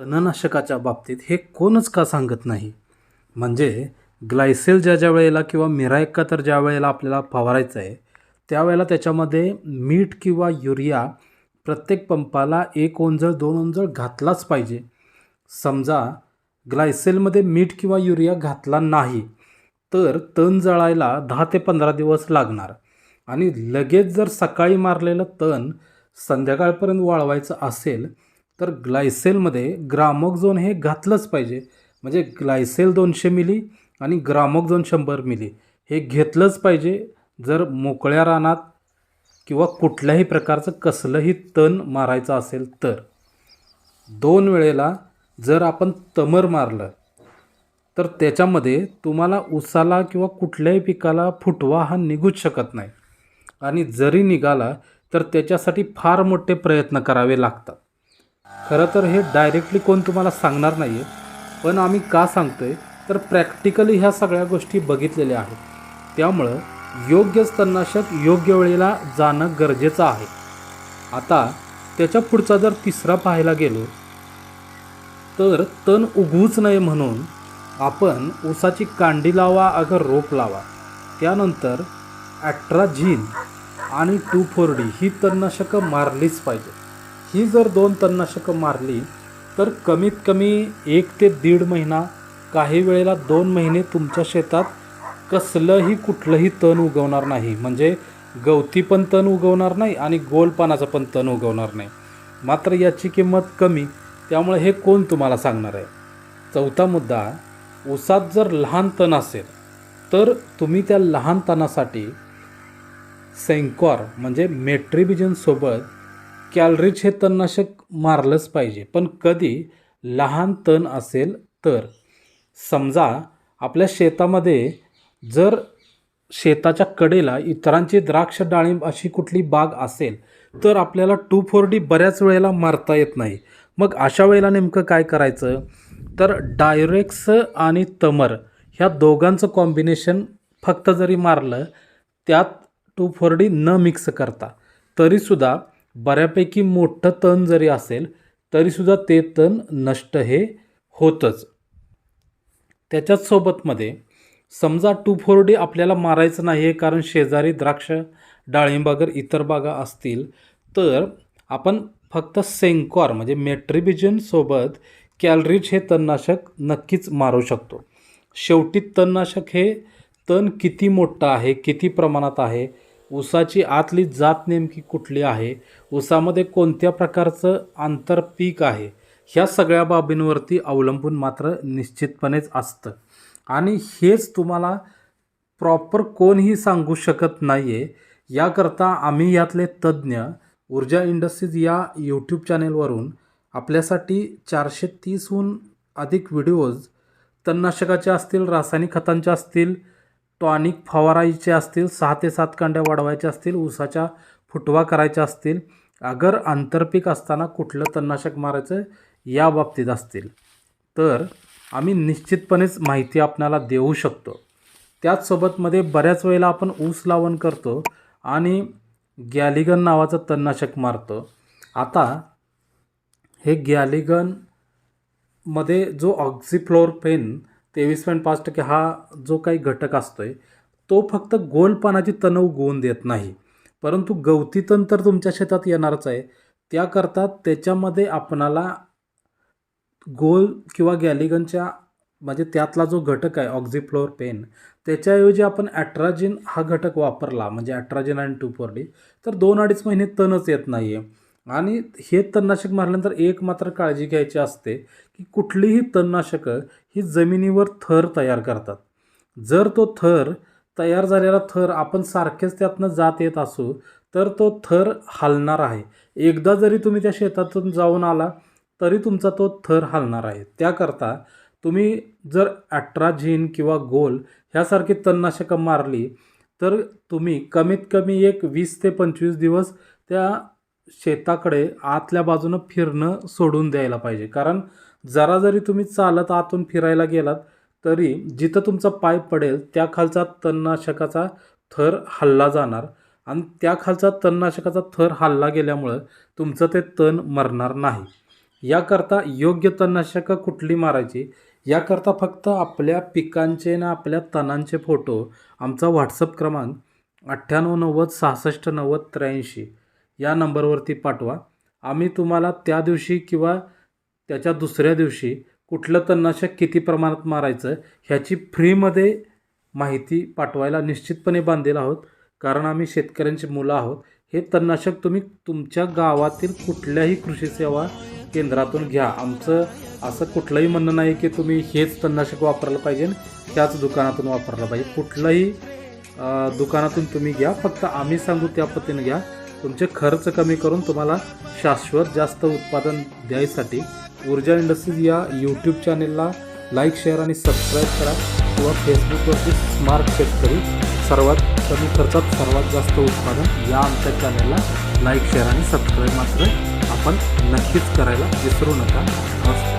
तणनाशकाच्या बाबतीत हे कोणच का सांगत नाही? म्हणजे ग्लायसेल ज्या ज्या वेळेला किंवा मिरायक्का तर ज्या वेळेला आपल्याला फवारायचं आहे त्यावेळेला त्याच्यामध्ये मीठ किंवा युरिया प्रत्येक पंपाला एक ओंजळ दोन ओंजळ घातलाच पाहिजे. समजा ग्लायसेलमध्ये मीठ किंवा युरिया घातला नाही तर तण जळायला दहा ते पंधरा दिवस लागणार. आणि लगेच जर सकाळी मारलेलं तण संध्याकाळपर्यंत वाळवायचं असेल तर ग्लायसेलमध्ये ग्रामोक्झोन हे घातलंच पाहिजे. म्हणजे ग्लायसेल दोनशे मिली आणि ग्रामोक्झोन शंभर मिली. हे घेतलंच पाहिजे जर मोकळ्या रानात किंवा कुठल्याही प्रकारचं कसलंही तण मारायचं असेल तर. दोन वेळेला जर आपण तमर मारलं तर त्याच्यामध्ये तुम्हाला उसाला किंवा कुठल्याही पिकाला फुटवा हा निघूच शकत नाही. आणि जरी निघाला तर त्याच्यासाठी फार मोठे प्रयत्न करावे लागतात. खरं तर हे डायरेक्टली कोण तुम्हाला सांगणार नाही आहे पण आम्ही का सांगतो आहे तर प्रॅक्टिकली ह्या सगळ्या गोष्टी बघितलेल्या आहेत. त्यामुळं योग्य तणनाशक योग्य वेळेला जाणं गरजेचं आहे. आता त्याच्या पुढचा जर तिसरा पाहायला गेलो तर तण उगवूच नये म्हणून आपण ऊसाची कांडी लावा अगर रोप लावा. त्यानंतर ॲट्राझिन आणि टू फोर डी ही तणनाशकं मारलीच पाहिजे ही जर दोन तणनाशकं मारली तर कमीत कमी एक ते दीड महिना काही वेळेला दोन महिने तुमच्या शेतात कसलंही कुठलंही तण उगवणार नाही. म्हणजे गवती पण तण उगवणार नाही आणि गोलपानाचं पण तण उगवणार नाही. मात्र याची किंमत कमी त्यामुळे हे कोण तुम्हाला सांगणार आहे? चौथा मुद्दा ऊसात जर लहान तण असेल तर तुम्ही त्या लहान तणासाठी सेंकॉर म्हणजे मेट्रिबिजनसोबत कॅलरीज हे तणनाशक मारलंच पाहिजे. पण कधी लहान तण असेल तर. समजा आपल्या शेतामध्ये जर शेताच्या कडेला इतरांची द्राक्ष डाळिंब अशी कुठली बाग असेल तर आपल्याला टू फोर डी बऱ्याच वेळेला मारता येत नाही. मग अशा वेळेला नेमकं काय करायचं? तर डायरेक्स आणि तमर ह्या दोघांचं कॉम्बिनेशन फक्त जरी मारलं त्यात टू फोर डी न मिक्स करता तरीसुद्धा बऱ्यापैकी मोठं तण जरी असेल तरीसुद्धा ते तण नष्ट हे होतंच. त्याच्याच सोबतमध्ये समजा टू फोर डी आपल्याला मारायचं नाही आहे कारण शेजारी द्राक्ष डाळिंबागर इतर बागा असतील तर आपण फक्त सेंकॉर म्हणजे मेट्रिबिजनसोबत कॅलरीज हे तणनाशक नक्कीच मारू शकतो. शेवटी तणनाशक हे तण किती मोठं आहे किती प्रमाणात आहे ऊसाची आतली जात नेमकी कुठली आहे? ऊसामध्ये कोणत्या प्रकारचं आंतरपीक आहे? ह्या सगळ्या बाबींवरती अवलंबून मात्र निश्चितपणेच असतं. आणि हेच तुम्हाला प्रॉपर कोणही सांगू शकत नाही आहे याकरता आम्ही यातले तज्ज्ञ ऊर्जा इंडस्ट्रीज या यूट्यूब चॅनेलवरून आपल्यासाठी चारशे तीसहून अधिक व्हिडिओज तणनाशकाचे असतील रासायनिक खतांचे असतील टॉनिक फवारायचे असतील सहा ते सात कांड्या वाढवायच्या असतील ऊसाच्या फुटवा करायच्या असतील अगर आंतरपीक असताना कुठलं तणनाशक मारायचं या बाबतीत असतील. तर आम्ही निश्चितपणेच माहिती आपणाला देऊ शकतो. त्याचसोबतमध्ये बऱ्याच वेळेला आपण ऊस लावण करतो आणि गॅलिगन नावाचं तणनाशक मारतो. आता हे गॅलिगनमध्ये जो ऑक्झिफ्लोरपेन तेवीस पॉईंट पाच टक्के हा जो काही घटक असतो आहे तो फक्त गोलपानाची तणव गुण देत नाही. परंतु गवती तण तर तुमच्या शेतात येणारच आहे. त्याकरता त्याच्यामध्ये आपणाला गोल किंवा गॅलिगनच्या म्हणजे त्यातला जो घटक आहे ऑक्झिफ्लोअर पेन त्याच्याऐवजी आपण ॲट्राजिन हा घटक वापरला म्हणजे ॲट्राजिन आणि टू फोर डी तर दोन अडीच महिने तणच येत नाही आहे आणि हे तणनाशक मारल्यानंतर एक मात्र काळजी घ्यायची असते की कुठलीही तणनाशकं ही जमिनीवर थर तयार करतात. जर तो थर तयार झालेला थर आपण सारखेच त्यातनं जात येत असू तर तो थर हलणार आहे. एकदा जरी तुम्ही त्या शेतातून जाऊन आला तरी तुमचा तो थर हलणार आहे. त्याकरता तुम्ही जर ॲट्राझिन किंवा गोल ह्यासारखी तणनाशकं मारली तर तुम्ही कमीत कमी एक वीस ते पंचवीस दिवस त्या शेताकडे आतल्या बाजूनं फिरणं सोडून द्यायला पाहिजे. कारण जरा जरी तुम्ही चालत आतून फिरायला गेलात तरी जिथं तुमचा पाय पडेल त्या खालचा तणनाशकाचा थर हल्ला जाणार. आणि त्या खालचा तणनाशकाचा थर हल्ला गेल्यामुळं तुमचं ते तण मरणार नाही. याकरता योग्य तणनाशकं कुठली मारायची? याकरता फक्त आपल्या पिकांचे ना आपल्या तणांचे फोटो. आमचा व्हॉट्सअप क्रमांक अठ्ठ्याण्णव नव्वद सहासष्ट नव्वद त्र्याऐंशी. या नंबरवरती पाठवा. आम्ही तुम्हाला त्या दिवशी किंवा त्याच्या दुसऱ्या दिवशी कुठलं तणनाशक किती प्रमाणात मारायचं ह्याची फ्रीमध्ये माहिती पाठवायला निश्चितपणे बांधील आहोत. कारण आम्ही शेतकऱ्यांची मुलं आहोत. हे तणनाशक तुम्ही तुमच्या गावातील कुठल्याही कृषी सेवा केंद्रातून घ्या. आमचं असं कुठलंही म्हणणं नाही की तुम्ही हेच तणनाशक वापरलं पाहिजे त्याच दुकानातून वापरलं पाहिजे. कुठलंही दुकानातून तुम्ही घ्या. फक्त आम्ही सांगू त्या पद्धतीने घ्या. तुमचे खर्च कमी करून तुम्हाला शाश्वत जास्त उत्पादन द्यायसाठी ऊर्जा इंडस्ट्रीज या यूट्यूब चॅनेलला लाईक शेअर आणि सबस्क्राईब करा. किंवा फेसबुकवरती स्मार्ट शेतकरी सर्वात कमी खर्चात सर्वात जास्त उत्पादन या आमच्या चॅनेलला लाईक शेअर आणि सबस्क्राईब मात्र आपण नक्कीच करायला विसरू नका. नमस्कार.